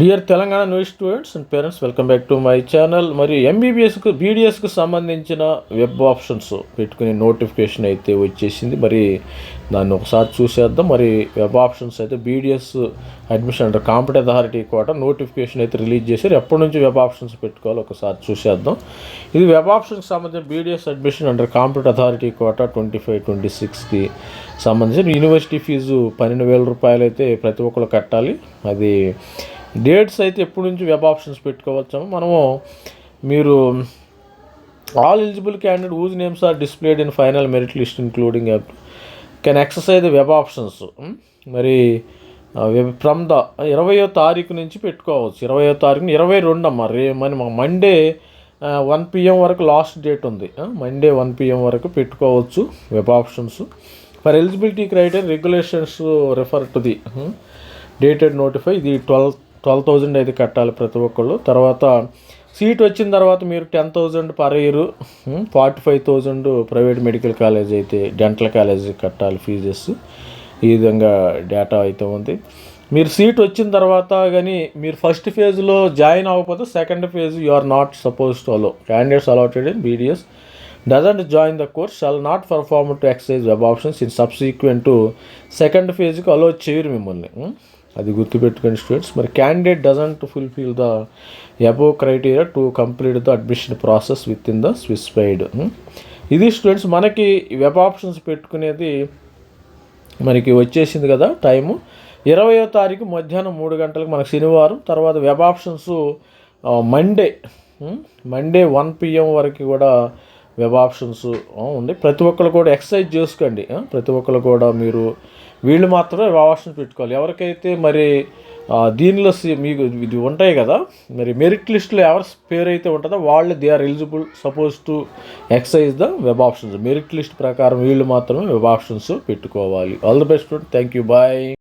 Dear Telangana news students and parents welcome back to my channel మరి ఎంబీబీఎస్కు బీడీఎస్కు సంబంధించిన web options పెట్టుకునే notification అయితే వచ్చేసింది. మరి దాన్ని ఒకసారి చూసేద్దాం. మరి వెబ్ ఆప్షన్స్ అయితే బీడిఎస్ అడ్మిషన్ అంటే కాంపిటీ అథారిటీ కూడా నోటిఫికేషన్ అయితే రిలీజ్ చేశారు. ఎప్పటి నుంచి వెబ్ ఆప్షన్స్ పెట్టుకోవాలో ఒకసారి చూసేద్దాం. ఇది వెబ్ ఆప్షన్కి సంబంధించిన బీడీఎస్ అడ్మిషన్ అంటే competent authority quota twenty five twenty సిక్స్కి సంబంధించిన. యూనివర్సిటీ ఫీజు పన్నెండు వేల రూపాయలు అయితే ప్రతి ఒక్కరు కట్టాలి. అది డేట్స్ అయితే ఎప్పటి నుంచి వెబ్ ఆప్షన్స్ పెట్టుకోవచ్చు మనము మీరు all eligible candidate whose names are displayed in final merit list including app can exercise the web options మరి ఫ్రమ్ ద ఇరవయో తారీఖు నుంచి పెట్టుకోవచ్చు. ఇరవయో తారీఖున ఇరవై రెండు అమ్మ రే మన మండే వన్ పిఎం వరకు లాస్ట్ డేట్ ఉంది. మండే వన్ పిఎం వరకు పెట్టుకోవచ్చు web options for eligibility criteria regulations refer to the dated notify ఇది ట్వెల్త్ ట్వెల్వ్ థౌజండ్ అయితే కట్టాలి ప్రతి ఒక్కళ్ళు. తర్వాత సీట్ వచ్చిన తర్వాత మీరు ten thousand per year forty five thousand private medical college అయితే డెంటల్ కాలేజ్ కట్టాలి ఫీజెస్. ఈ విధంగా డేటా అయితే ఉంది. మీరు సీట్ వచ్చిన తర్వాత కానీ మీరు ఫస్ట్ ఫేజ్లో జాయిన్ అవ్వకపోతే second phase you are not suppose to allow candidates allotted in BDS doesn't join the course shall not perform to excise web options in subsequent to second ఫేజ్కి allow చేయరు మిమ్మల్ని. అది గుర్తుపెట్టుకోండి స్టూడెంట్స్. మరి candidate doesn't fulfil the above criteria to complete the admission process with in the స్విస్పైడ్ ఇది students మనకి web options పెట్టుకునేది మనకి వచ్చేసింది కదా టైము. ఇరవయో తారీఖు మధ్యాహ్నం మూడు గంటలకు మనకు శనివారం తర్వాత web options Monday Monday one PM వరకు కూడా వెబ్ ఆప్షన్స్ ఉంది ప్రతి ఒక్కరు కూడా ఎక్సర్సైజ్ చేసుకోండి. ప్రతి ఒక్కరు కూడా మీరు వీళ్ళు మాత్రమే వెబ్ పెట్టుకోవాలి. ఎవరికైతే మరి దీనిలో మీకు ఇది ఉంటాయి కదా మరి మెరిట్ లిస్ట్లో ఎవరి పేరు అయితే ఉంటుందో వాళ్ళు they are eligible suppose to excise the web options. Merit list ప్రకారం వీళ్ళు మాత్రమే వెబ్ ఆప్షన్స్ పెట్టుకోవాలి. All the best thank you bye.